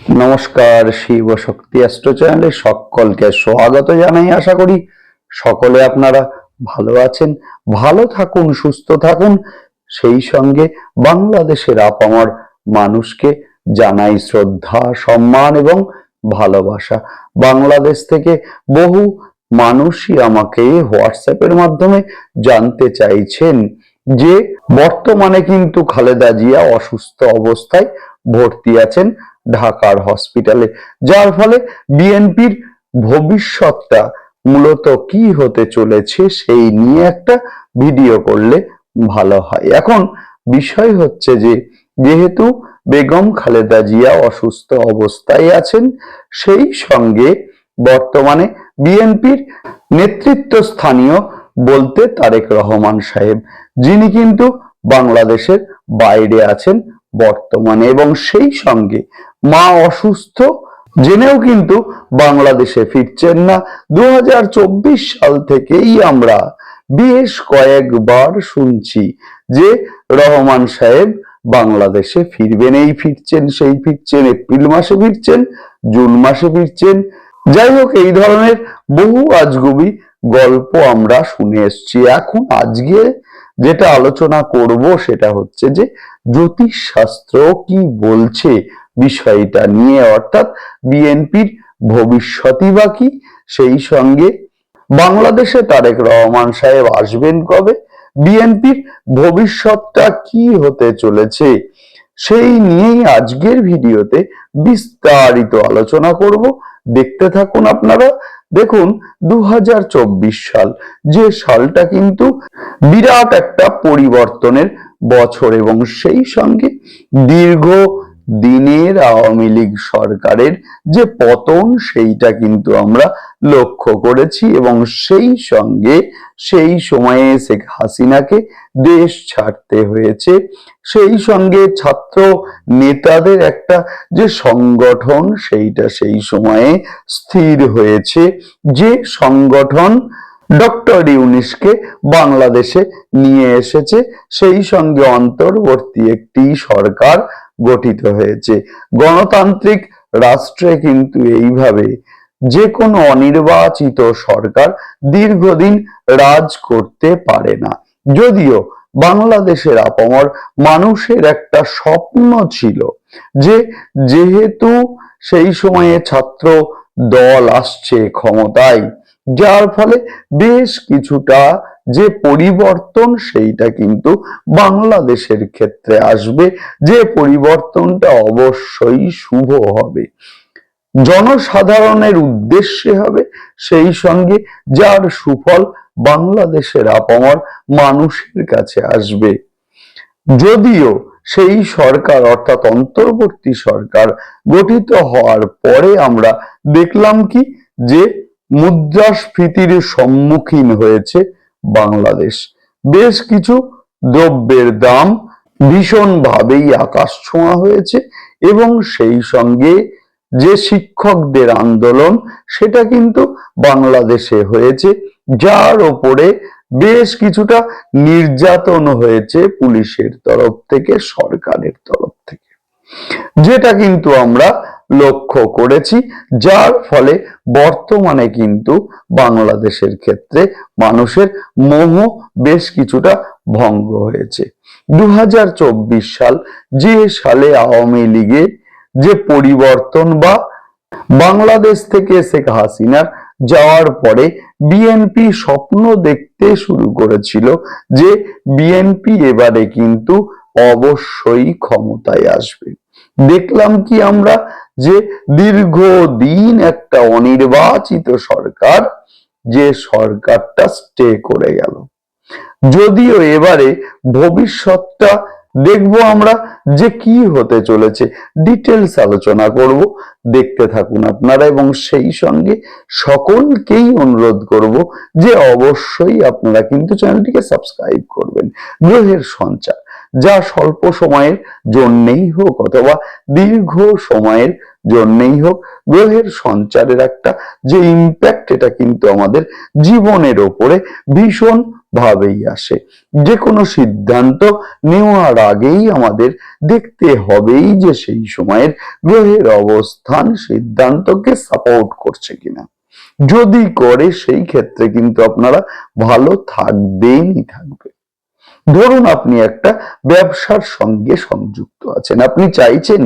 নমস্কার, শিব শক্তি অ্যাস্ট্রো চ্যানেলে সকলকে স্বাগত জানাই। আশা করি সকলে আপনারা ভালো আছেন, ভালো থাকুন, সুস্থ থাকুন। সেই সঙ্গে বাংলাদেশের আপামর মানুষকে জানাই শ্রদ্ধা, সম্মান এবং ভালোবাসা। বাংলাদেশ থেকে বহু মানুষই আমাকে হোয়াটসঅ্যাপের মাধ্যমে জানতে চাইছেন যে, বর্তমানে কিন্তু খালেদা জিয়া অসুস্থ অবস্থায় ভর্তি আছেন। ঢাকার হসপিটালে যার ফলে বিএনপির ভবিষ্যৎটা মূলত কি হতে চলেছে সেই নিয়ে একটা ভিডিও করলে ভালো হয়। এখন বিষয় হচ্ছে যে, যেহেতু বেগম খালেদা জিয়া অসুস্থ অবস্থায় আছেন, সেই সঙ্গে বর্তমানে বিএনপির নেতৃত্ব স্থানীয় বলতে তারেক রহমান সাহেব, যিনি কিন্তু বাংলাদেশের বাইরে আছেন বর্তমানে এবং সেই সঙ্গে মা অসুস্থ, জেনেও কিন্তু বাংলাদেশে ফিরছেন না। দু সাল থেকেই আমরা বেশ কয়েকবার শুনছি যে রহমান সাহেব বাংলাদেশে ফিরবেন, এই ফিরছেন, সেই ফিরছেন, এপ্রিল মাসে ফিরছেন, জুন মাসে ফিরছেন। যাই হোক, এই ধরনের বহু আজগুবি গল্প আমরা শুনে এসছি। এখন আজকে যেটা আলোচনা করব সেটা হচ্ছে যে জ্যোতিষ শাস্ত্র কি বলছে বিষয়টা নিয়ে, অর্থাৎ বিএনপির ভবিষ্যৎই বা কি? সেই সঙ্গে বাংলাদেশে তারেক রহমান সাহেব আসবেন কবে? বিএনপির ভবিষ্যৎটা কি হতে চলেছে? সেই নিয়েই আজকের ভিডিওতে বিস্তারিত আলোচনা করব। দেখতে থাকুন আপনারা। দেখুন দু হাজার চব্বিশ সাল, যে সালটা কিন্তু বিরাট একটা পরিবর্তনের বছর এবং সেই সঙ্গে দীর্ঘ দিনের আওয়ামী লীগ সরকারের যে পতন, সেইটা কিন্তু আমরা লক্ষ্য করেছি এবং সেই সঙ্গে সেই সময়ে শেখ হাসিনাকে দেশ ছাড়তে হয়েছে। সেই সঙ্গে ছাত্র নেতাদের একটা যে সংগঠন, সেইটা সেই সময়ে স্থির হয়েছে। যে সংগঠন ডক্টর ইউনিসকে বাংলাদেশে নিয়ে এসেছে, সেই সঙ্গে অন্তর্বর্তী একটি সরকার গঠিত হয়েছে। গণতান্ত্রিক রাষ্ট্রে কিন্তু এইভাবে যে কোনো অনির্বাচিত সরকার দীর্ঘদিন রাজ করতে পারে না। যদিও বাংলাদেশের আপামর মানুষের একটা স্বপ্ন ছিল যে যেহেতু সেই সময়ে ছাত্র দল আসছে ক্ষমতায়, যার ফলে বেশ কিছুটা যে পরিবর্তন সেইটা কিন্তু বাংলাদেশের ক্ষেত্রে আসবে। যে পরিবর্তনটা অবশ্যই শুভ হবে। জনসাধারণের উদ্দেশ্যে হবে সেই সঙ্গে যার সুফল বাংলাদেশের আপামর মানুষের কাছে আসবে। যদিও সেই সরকার অর্থাৎ অন্তর্বর্তী সরকার গঠিত হওয়ার পরে আমরা দেখলাম কি? যে মুদ্রাস্ফীতির সম্মুখীন হয়েছে বাংলাদেশ। বেশ কিছু দ্রব্যের দাম ভীষণভাবেই আকাশ ছোঁয়া হয়েছে এবং সেই সঙ্গে যে শিক্ষকদের আন্দোলন, সেটা কিন্তু বাংলাদেশে হয়েছে, যার ওপরে বেশ কিছুটা নির্যাতন হয়েছে পুলিশের তরফ থেকে, সরকারের তরফ থেকে। যেটা কিন্তু আমরা লক্ষ্য করেছি, যার ফলে বর্তমানে কিন্তু বাংলাদেশের ক্ষেত্রে মানুষের মোহ বেশ কিছুটা ভঙ্গ হয়েছে। দু সাল যে সালে আওয়ামী লীগের যে পরিবর্তন বা বাংলাদেশ থেকে শেখ হাসিনার যাওয়ার পরে বিএনপি স্বপ্ন দেখতে শুরু করেছিল যে বিএনপি এবারে কিন্তু অবশ্যই ক্ষমতায় আসবে। দেখলাম কি আমরা যে দীর্ঘদিন একটা অনির্বাচিত সরকার, যে সরকারটা স্টে করে গেল। যদিও এবারে ভবিষ্যৎটা দেখব আমরা যে কি হতে চলেছে। ডিটেলস আলোচনা করব, দেখতে থাকুন আপনারা এবং সেই সঙ্গে সকলকেই অনুরোধ করব যে অবশ্যই আপনারা কিন্তু চ্যানেলটিকে সাবস্ক্রাইব করবেন। গ্রহের সঞ্চার। যা স্বল্প সময়ের জন্যেই হোক অথবা দীর্ঘ সময়ের জন্যেই হোক, গ্রহের সঞ্চারের একটা যে ইম্প্যাক্ট এটা কিন্তু আমাদের জীবনের ওপরে ভীষণ ভাবেই আসে। যে কোনো সিদ্ধান্ত নেওয়ার আগেই আমাদের দেখতে হবেই যে সেই সময়ের গ্রহের অবস্থান সিদ্ধান্তকে সাপোর্ট করছে কিনা। যদি করে সেই ক্ষেত্রে কিন্তু আপনারা ভালো থাকবেনই থাকবে। ধরুন আপনি একটা ব্যবসার সঙ্গে সংযুক্ত আছেন, আপনি চাইছেন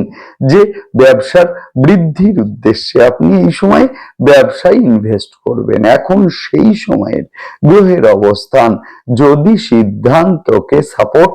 যে ব্যবসার বৃদ্ধির উদ্দেশ্যে আপনি এই সময় ব্যবসায় ইনভেস্ট করবেন। এখন সেই সময়ের গ্রহের অবস্থান যদি সিদ্ধান্তকে সাপোর্ট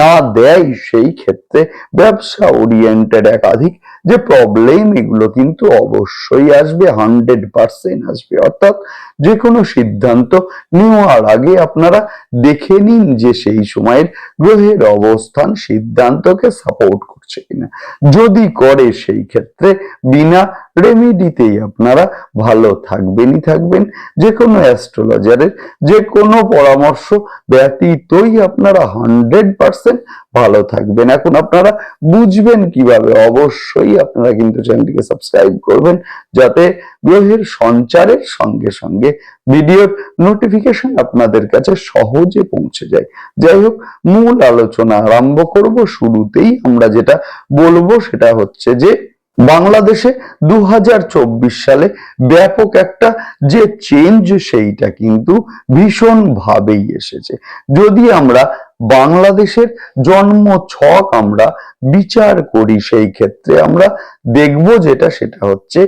না দেয়, সেই ক্ষেত্রে ব্যবসা ওরিয়েন্টেড একাধিক যে প্রবলেম এগুলো কিন্তু অবশ্যই আসবে হান্ড্রেড পার্সেন্ট আসবে। অর্থাৎ যে কোনো সিদ্ধান্ত নেওয়ার আগে আপনারা দেখে নিন যে সেই সময়ের গ্রহের অবস্থান সিদ্ধান্তকে সাপোর্ট করছে কিনা। যদি করে, সেই ক্ষেত্রে বিনা রেমিডিতেই আপনারা ভালো থাকবেনই থাকবেন যে কোনো অ্যাস্ট্রোলজারের যে কোনো পরামর্শ ব্যতীতই আপনারা হান্ড্রেড পার্সেন্ট ভালো থাকবেন। এখন আপনারা বুঝবেন কীভাবে অবশ্যই আপনারা কিন্তু চ্যানেলটিকে সাবস্ক্রাইব করবেন, যাতে গ্রহের সঞ্চারের সঙ্গে সঙ্গে ভিডিওর নোটিফিকেশন আপনাদের কাছে সহজে পৌঁছে যায়। যাই হোক, মূল আলোচনা আরম্ভ করব। শুরুতেই আমরা যেটা বলব সেটা হচ্ছে যে বাংলাদেশে দু হাজার চব্বিশ সালে ব্যাপক একটা যে চেঞ্জ সেইটা কিন্তু ভীষণ ভাবেই এসেছে। যদি আমরা বাংলাদেশের জন্ম ছক আমরা বিচার করি, সেই ক্ষেত্রে আমরা দেখব যেটা, সেটা হচ্ছে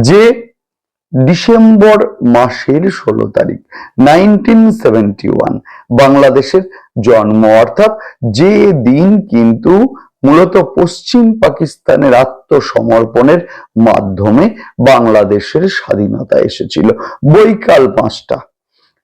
যে ডিসেম্বর মাসের ষোলো তারিখ নাইনটিন বাংলাদেশের জন্ম। অর্থাৎ যে দিন কিন্তু মূলত পশ্চিম পাকিস্তানের আত্মসমর্পণের মাধ্যমে বাংলাদেশের স্বাধীনতা এসেছিল। বৈকাল পাঁচটা।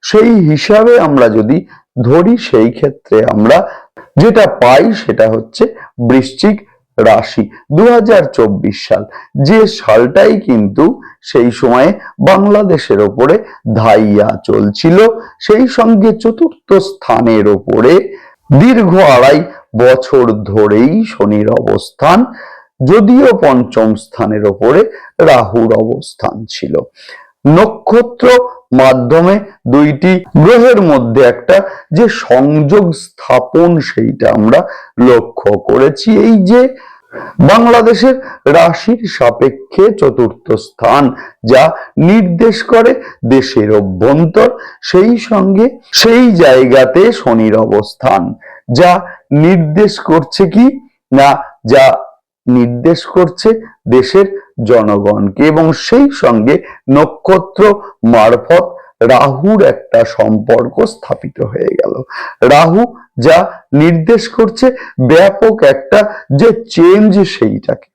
সেই হিসাবে আমরা যদি ধরি, সেই ক্ষেত্রে আমরা যেটা পাই সেটা হচ্ছে বৃশ্চিক রাশি। দু হাজার চব্বিশ সাল। যে সালটাই কিন্তু সেই সময়ে বাংলাদেশের ওপরে ধাইয়া চলছিল। সেই সঙ্গে চতুর্থ স্থানের ওপরে দীর্ঘ আড়াই বছর ধরেই শনির অবস্থান, যদিও পঞ্চম স্থানের ওপরে রাহুর অবস্থান ছিল। নক্ষত্র মাধ্যমে দুইটি গ্রহের মধ্যে একটা যে সংযোগ স্থাপন সেইটা আমরা লক্ষ্য করেছি। এই যে বাংলাদেশের রাশির সাপেক্ষে চতুর্থ স্থান যা নির্দেশ করে দেশের অভ্যন্তর, সেই সঙ্গে সেই জায়গাতে শনির অবস্থান, যা নির্দেশ করছে কি? না, যা নির্দেশ করছে দেশের জনগণকে এবং সেই সঙ্গে নক্ষত্র মারফত রাহুর একটা সম্পর্ক স্থাপিত হয়ে গেল। রাহু যা নির্দেশ করছে ব্যাপক একটা যে চেঞ্জ সেইটাকে।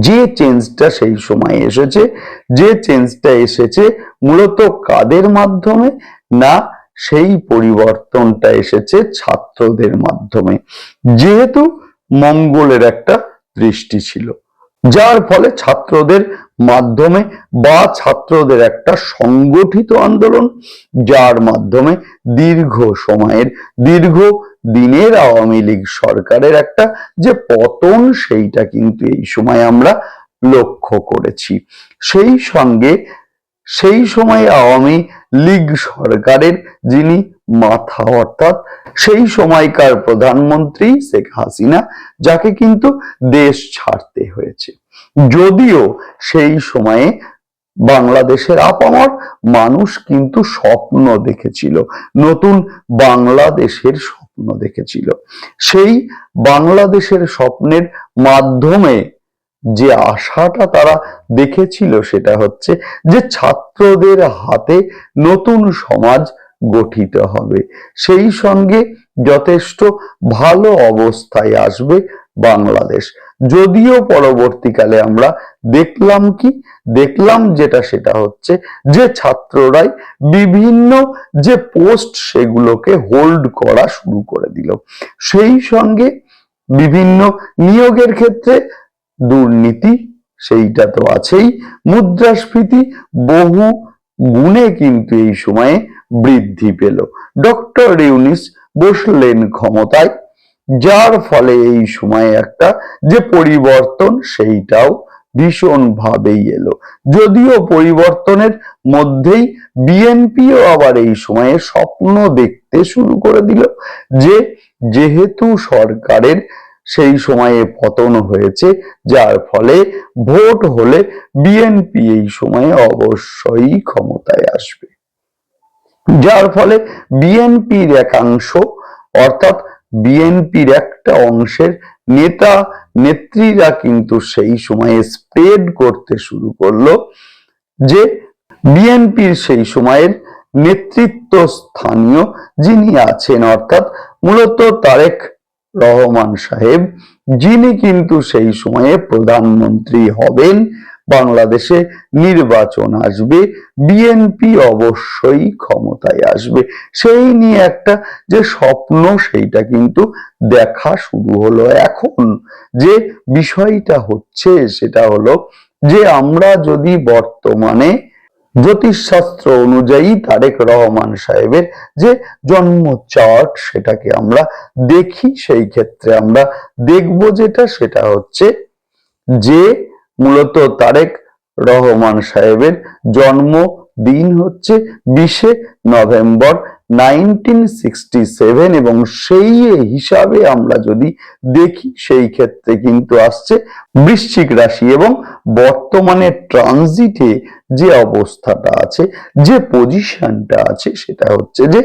যে চেঞ্জটা সেই সময় এসেছে, যে চেঞ্জটা এসেছে মূলত কাদের মাধ্যমে? না সেই পরিবর্তনটা এসেছে ছাত্রদের মাধ্যমে। যেহেতু মঙ্গলের একটা দৃষ্টি ছিল, যার ফলে ছাত্রদের মাধ্যমে বা ছাত্রদের একটা সংগঠিত আন্দোলন, যার মাধ্যমে দীর্ঘ সময়ের, দীর্ঘ দিনের আওয়ামী লীগ সরকারের একটা যে পতন, সেইটা কিন্তু এই সময় আমরা লক্ষ্য করেছি। সেই সঙ্গে সেই সময় আওয়ামী লীগ সরকারের যিনি মাথা, অর্থাৎ সেই সময়কার প্রধানমন্ত্রী শেখ হাসিনা, যাকে কিন্তু দেশ ছাড়তে হয়েছে। যদিও সেই সময়ে বাংলাদেশের আপামর মানুষ কিন্তু স্বপ্ন দেখেছিল, নতুন বাংলাদেশের স্বপ্ন দেখেছিল। সেই বাংলাদেশের স্বপ্নের মাধ্যমে যে আশাটা তারা দেখেছিল সেটা হচ্ছে যে ছাত্রদের হাতে নতুন সমাজ গঠিত হবে। সেই সঙ্গে যথেষ্ট ভালো অবস্থায় আসবে বাংলাদেশ। যদিও পরবর্তীকালে আমরা দেখলাম কি? দেখলাম যেটা সেটা হচ্ছে যে ছাত্ররাই বিভিন্ন যে পোস্ট সেগুলোকে হোল্ড করা শুরু করে দিল। সেই সঙ্গে বিভিন্ন নিয়োগের ক্ষেত্রে দুর্নীতি, সেইটা তো আছেই। মুদ্রাস্ফীতি, বহু গুণে কিন্তু এই সময়ে বৃদ্ধি পেল। ডক্টর ইউনিস বসলেন ক্ষমতায়, যার ফলে এই সময়ে একটা যে পরিবর্তন, সেইটাও ভীষণ ভাবেই এলো। যদিও পরিবর্তনের মধ্যেই বিএনপিও আবার এই সময়ে স্বপ্ন দেখতে শুরু করে দিল যে, যেহেতু সরকারের সেই সময়ে পতন হয়েছে, যার ফলে ভোট হলে বিএনপি এই সময়ে অবশ্যই ক্ষমতায় আসবে। যার ফলে বিএনপির একাংশ, অর্থাৎ বিএনপির একটা অংশের নেতা, নেত্রীরা কিন্তু সেই সময়ে স্প্রেড করতে শুরু করল যে বিএনপির সেই সময়ের নেতৃত্ব স্থানীয় যিনি আছেন, অর্থাৎ মূলত তারেক রহমান সাহেব, যিনি কিন্তু সেই সময়ে প্রধানমন্ত্রী হবেন, বাংলাদেশে নির্বাচন আসবে, বিএনপি অবশ্যই ক্ষমতায় আসবে। সেই নিয়ে একটা যে স্বপ্ন, সেইটা কিন্তু দেখা শুরু হলো এখন। যে বিষয়টা হচ্ছে, সেটা হলো যে আমরা যদি বর্তমানে জ্যোতিষশাস্ত্র অনুযায়ী তারেক রহমান সাহেবের যে জন্ম চার্ট সেটাকে আমরা দেখি, সেই ক্ষেত্রে আমরা দেখব যেটা, সেটা হচ্ছে যে মূলত তারেক রহমান সাহেবের জন্ম দিন হচ্ছে বিশে নভেম্বর নাইনটিন সিক্সটি সেভেন এবং সেই হিসাবে আমরা যদি দেখি, সেই ক্ষেত্রে কিন্তু আসছে বৃশ্চিক রাশি এবং বর্তমানে ট্রানজিটে যে অবস্থাটা আছে, যে পজিশনটা আছে, সেটা হচ্ছে যে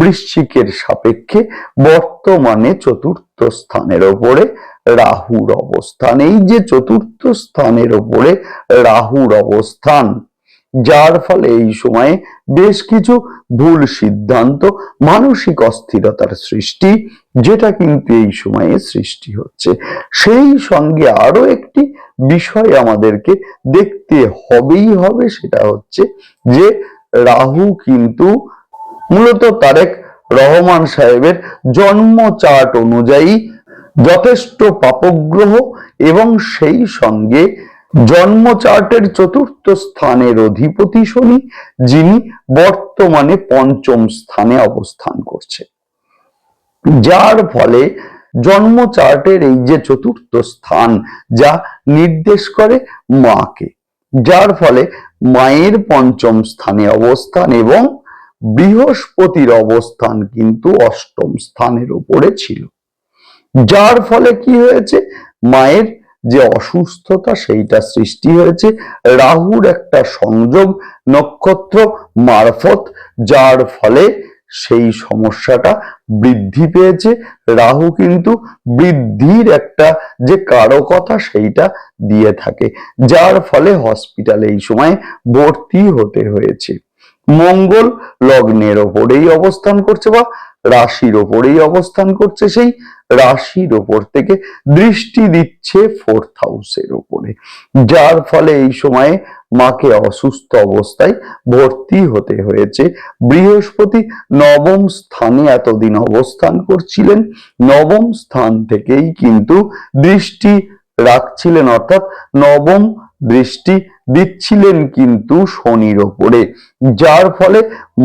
বৃশ্চিকের সাপেক্ষে বর্তমানে চতুর্থ স্থানের ওপরে রাহুর অবস্থান। এই যে চতুর্থ স্থানের ওপরে রাহুর অবস্থান যার ফলে এই সময়ে বেশ কিছু ভুল সিদ্ধান্ত, মানসিক অস্থিরতার সৃষ্টি, যেটা কিন্তু এই সময়ে সৃষ্টি হচ্ছে। সেই সঙ্গে আরও একটি বিষয় আমাদেরকে দেখতে হবেই হবে, সেটা হচ্ছে যে রাহু কিন্তু মূলত তারেক রহমান সাহেবের জন্ম চার্ট অনুযায়ী যথেষ্ট পাপগ্রহ এবং সেই সঙ্গে জন্ম চার্টের চতুর্থ স্থানের অধিপতি শনি, যিনি বর্তমানে পঞ্চম স্থানে অবস্থান করছে। যার ফলে জন্ম চার্টের এই যে চতুর্থ স্থান, যা নির্দেশ করে মাকে, যার ফলে মায়ের পঞ্চম স্থানে অবস্থান এবং বৃহস্পতির অবস্থান কিন্তু অষ্টম স্থানের উপরে ছিল। যার ফলে কি হয়েছে? মায়ের যে অসুস্থতা সেইটা সৃষ্টি হয়েছে। রাহুর একটা সংযোগ, নক্ষত্র মারফত, যার ফলে সেই সমস্যাটা বৃদ্ধি পেয়েছে। রাহু কিন্তু বৃদ্ধির একটা যে কারকতা সেইটা দিয়ে থাকে, যার ফলে হসপিটালে এই সময় ভর্তি হতে হয়েছে। মঙ্গল লগ্নের ওপরেই অবস্থান করছে বা রাশির ওপরেই অবস্থান করছে, সেই রাশির ওপর থেকে দৃষ্টি দিচ্ছে ফোর্থ হাউসের ওপরে। যার ফলে এই সময়ে মাকে অসুস্থ অবস্থায় ভর্তি হতে হয়েছে। বৃহস্পতি নবম স্থানে এতদিন অবস্থান করছিলেন। নবম স্থান থেকেই কিন্তু দৃষ্টি রাখছিলেন, অর্থাৎ নবম দৃষ্টি দিচ্ছিলেন কিন্তু শনির ওপরে, যার ফলে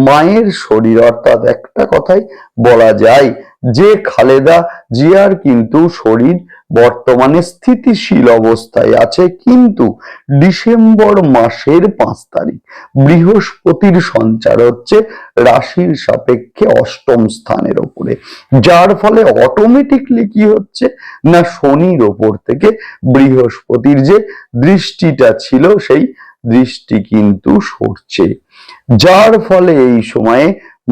মায়ের শরীর, অর্থাৎ একটা কথাই বলা যায়, যে খালেদা জিয়ার কিন্তু শরীর বর্তমানে স্থিতিশীল অবস্থায় আছে, কিন্তু ডিসেম্বর মাসের পাঁচ তারিখ, বৃহস্পতির সঞ্চার হচ্ছে রাশির সাপেক্ষে অষ্টম স্থানের ওপরে। যার ফলে অটোমেটিকলি কি হচ্ছে না শনির ওপর থেকে বৃহস্পতির যে দৃষ্টিটা ছিল, সেই দৃষ্টি কিন্তু সরছে। যার ফলে এই সময়ে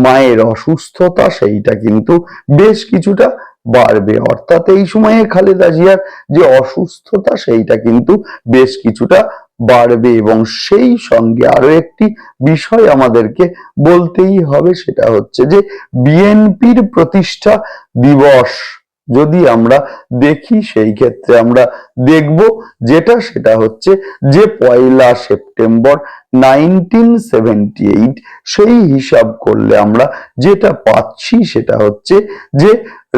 মায়ের অসুস্থতা, সেইটা কিন্তু বেশ কিছুটা বাড়বে। অর্থাৎ এই সময়ে খালেদা জিয়ার যে অসুস্থতা, সেইটা কিন্তু বেশ কিছুটা বাড়বে এবং সেই সঙ্গে আরও একটি বিষয় আমাদেরকে বলতেই হবে, সেটা হচ্ছে যে বিএনপির প্রতিষ্ঠা দিবস যদি আমরা দেখি, সেই ক্ষেত্রে আমরা দেখব যেটা, সেটা হচ্ছে যে পয়লা সেপ্টেম্বর নাইনটিন সেই হিসাব করলে আমরা যেটা পাচ্ছি, সেটা হচ্ছে যে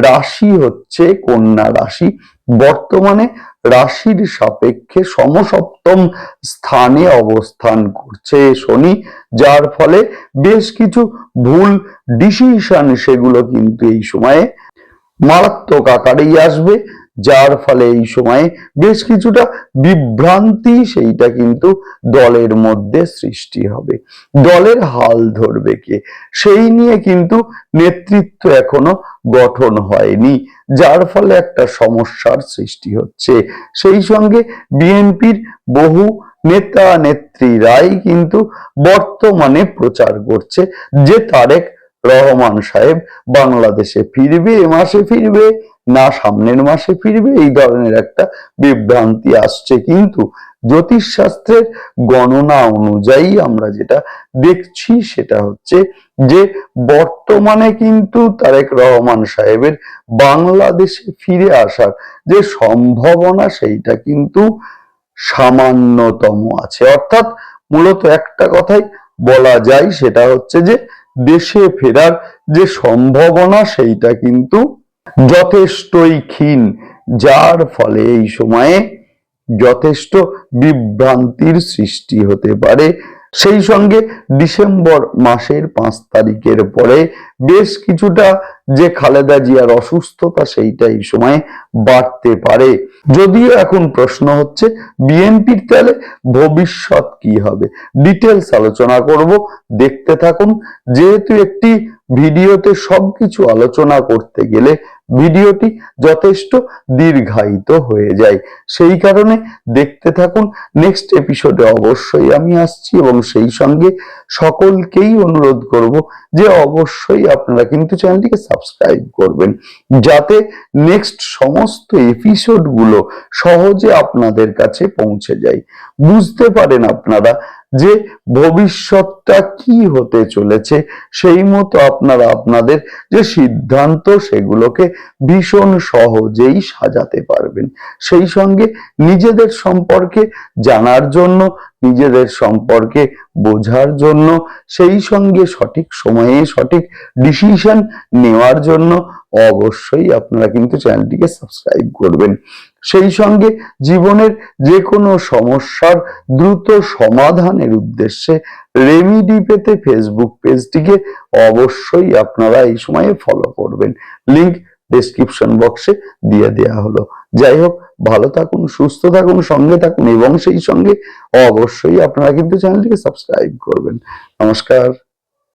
রাশি হচ্ছে কন্যা রাশি। বর্তমানে রাশির সাপেক্ষে সমসপ্তম স্থানে অবস্থান করছে শনি, যার ফলে বেশ কিছু ভুল ডিসিশন সেগুলো কিন্তু এই সময়ে মারাত্মক আকারেই আসবে। যার ফলে এই সময়ে বেশ কিছুটা বিভ্রান্তি সেইটা কিন্তু দলের মধ্যে সৃষ্টি হবে। দলের হাল ধরবে কে? সেই নিয়ে কিন্তু নেতৃত্ব এখনও গঠন হয়নি, যার ফলে একটা সমস্যার সৃষ্টি হচ্ছে। সেই সঙ্গে বিএনপির বহু নেতা নেত্রীরাই কিন্তু বর্তমানে প্রচার করছে যে তারেক রহমান সাহেব বাংলাদেশে ফিরবে, এ মাসে ফিরবে না সামনের মাসে ফিরবে, এই ধরনের একটা বিভ্রান্তি আসছে। কিন্তু জ্যোতিষ শাস্ত্রের গণনা অনুযায়ী আমরা যেটা দেখছি সেটা হচ্ছে যে বর্তমানে কিন্তু তারেক রহমান সাহেবের বাংলাদেশে ফিরে আসার যে সম্ভাবনা, সেইটা কিন্তু সামান্যতম আছে। অর্থাৎ মূলত একটা কথাই বলা যায়, সেটা হচ্ছে যে দেশে ফেরার যে সম্ভাবনা, সেইটা কিন্তু যথেষ্টই ক্ষীণ, যার ফলে এই সময়ে যথেষ্ট বিভ্রান্তির সৃষ্টি হতে পারে। সেই সঙ্গে ডিসেম্বর মাসের পাঁচ তারিখের পরে বেশ কিছুটা যে খালেদা জিয়ার অসুস্থতা সেইটা এই সময় বাড়তে পারে। যদিও এখন প্রশ্ন হচ্ছে, বিএনপির তাহলে ভবিষ্যৎ কি হবে? ডিটেলস আলোচনা করব। দেখতে থাকুন, যেহেতু একটি ভিডিওতে সবকিছু আলোচনা করতে গেলে ভিডিওটি যথেষ্ট দীর্ঘায়িত হয়ে যায়। সেই কারণে দেখতে থাকুন নেক্সট এপিসোডে অবশ্যই আমি আসছি এবং সেই সঙ্গে সকলকেই অনুরোধ করব যে অবশ্যই আপনারা কিন্তু চ্যানেলটিকে সাবস্ক্রাইব করবেন, যাতে নেক্সট সমস্ত এপিসোডগুলো সহজে আপনাদের কাছে পৌঁছে যায়। বুঝতে পারেন আপনারা যে ভবিষ্যৎটা কি হতে চলেছে, সেই মতো আপনারা আপনাদের যে সিদ্ধান্ত সেগুলোকে ভীষণ সহজেই সাজাতে পারবেন। সেই সঙ্গে নিজেদের সম্পর্কে জানার জন্য, নিজেদের সম্পর্কে বোঝার জন্য, সেই সঙ্গে সঠিক সময়ে সঠিক ডিসিশন নেওয়ার জন্য অবশ্যই আপনারা কিন্তু চ্যানেলটিকে সাবস্ক্রাইব করবেন। সেই সঙ্গে জীবনের যে কোনো সমস্যার দ্রুত সমাধানের উদ্দেশ্যে রেমিডি পেতে ফেসবুক পেজটিকে অবশ্যই আপনারা এই সময়ে ফলো করবেন। লিংক ডেসক্রিপশন বক্সে দিয়ে দেওয়া হলো। যাই হোক, ভালো থাকুন, সুস্থ থাকুন, সঙ্গে থাকুন এবং সেই সঙ্গে অবশ্যই আপনারা কিন্তু চ্যানেলটিকে সাবস্ক্রাইব করবেন। নমস্কার।